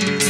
তুমি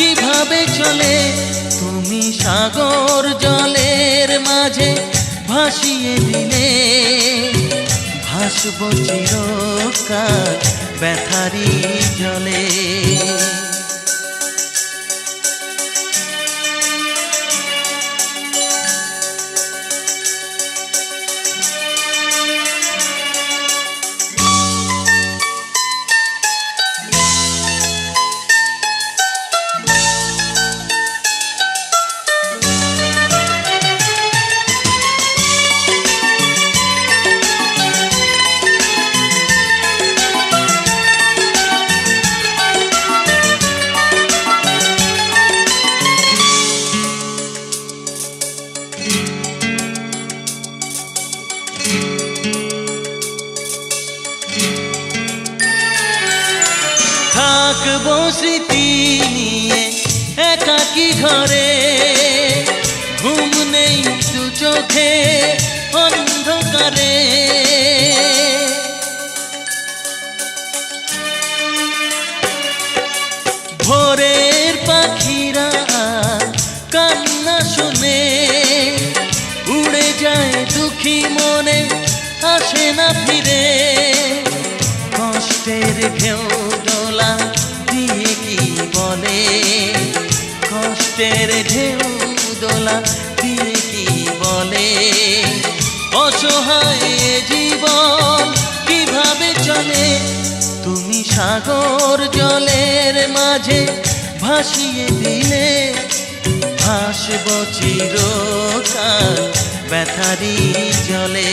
কীভাবে চলে? তুমি সাগর জলের মাঝে ভাসিয়ে দিলে। ভাসব চিরকাল ব্যথারি জলে। ভোরের পাখিরা কান্না শুনে উড়ে যায় দুঃখী মনে, আসে না ফিরে। কষ্টের ঢেউ দোলা দিয়ে কি বলে? কষ্টের ঢেউ দোলা দিয়ে কি বলে? অসহায় জীবন কীভাবে চলে? সাগর জলের মাঝে ভাসিয়ে দিলে ভাসব চিরকাল ব্যথারি জলে।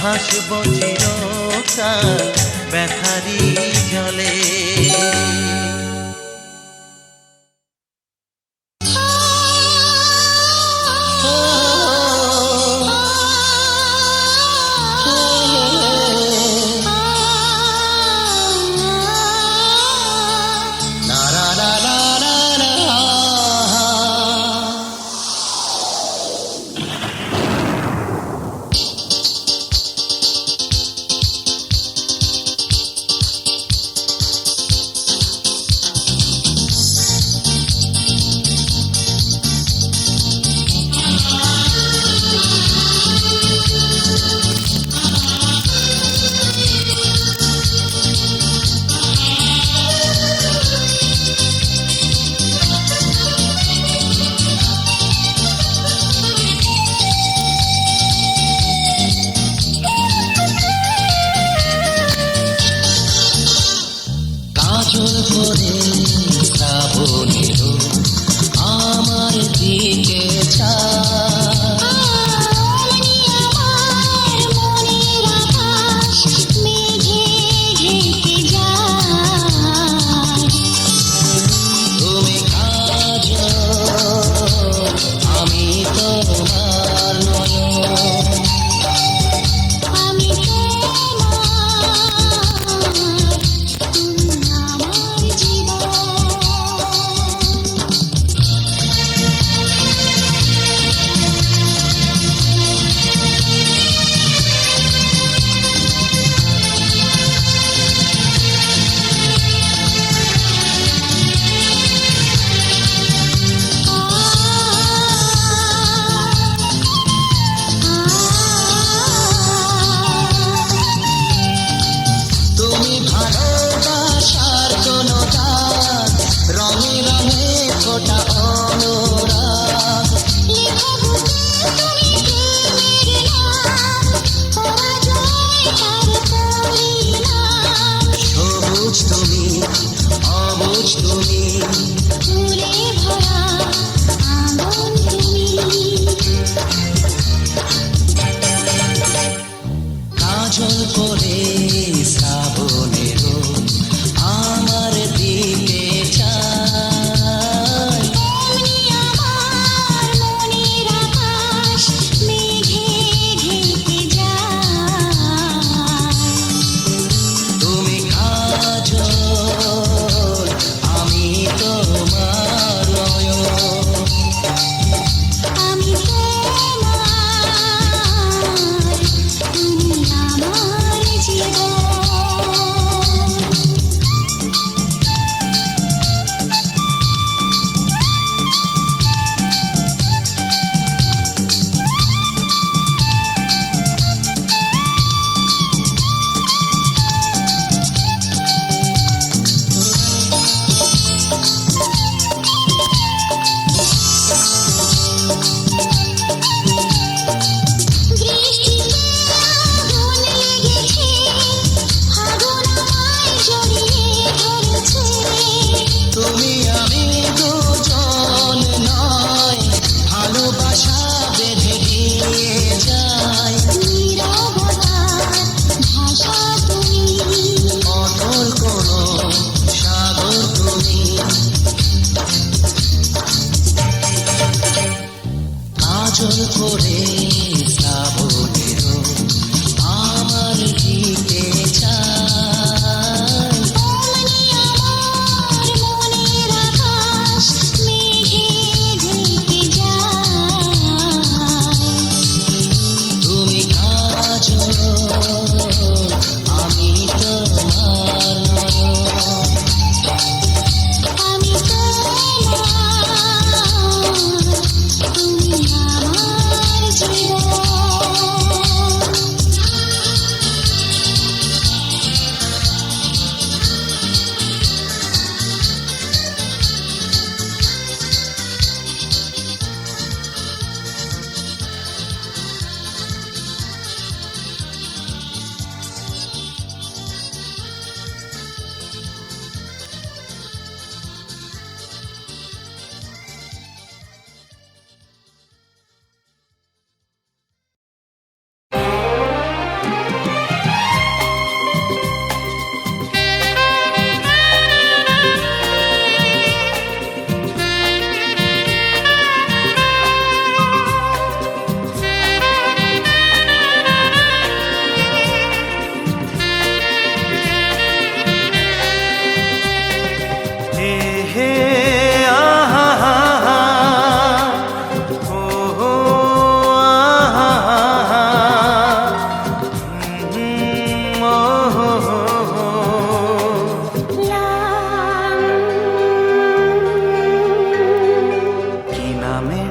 হাসব চিরকাল ব্যথারি জলে। কাজল করে শ্রাবণের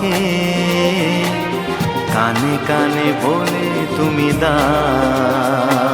তোমাকে কানে কানে বলে তুমি দাও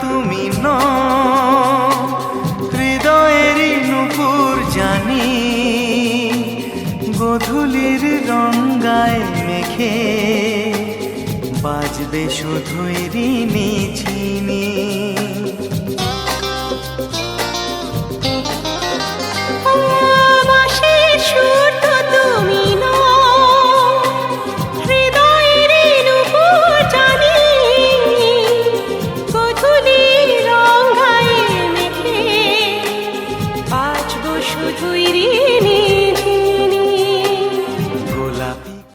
তুমি ন হৃদয়েরই নুপুর জানি গধূলির রঙ্গায় মেখে বাজবে শুধুই রিনি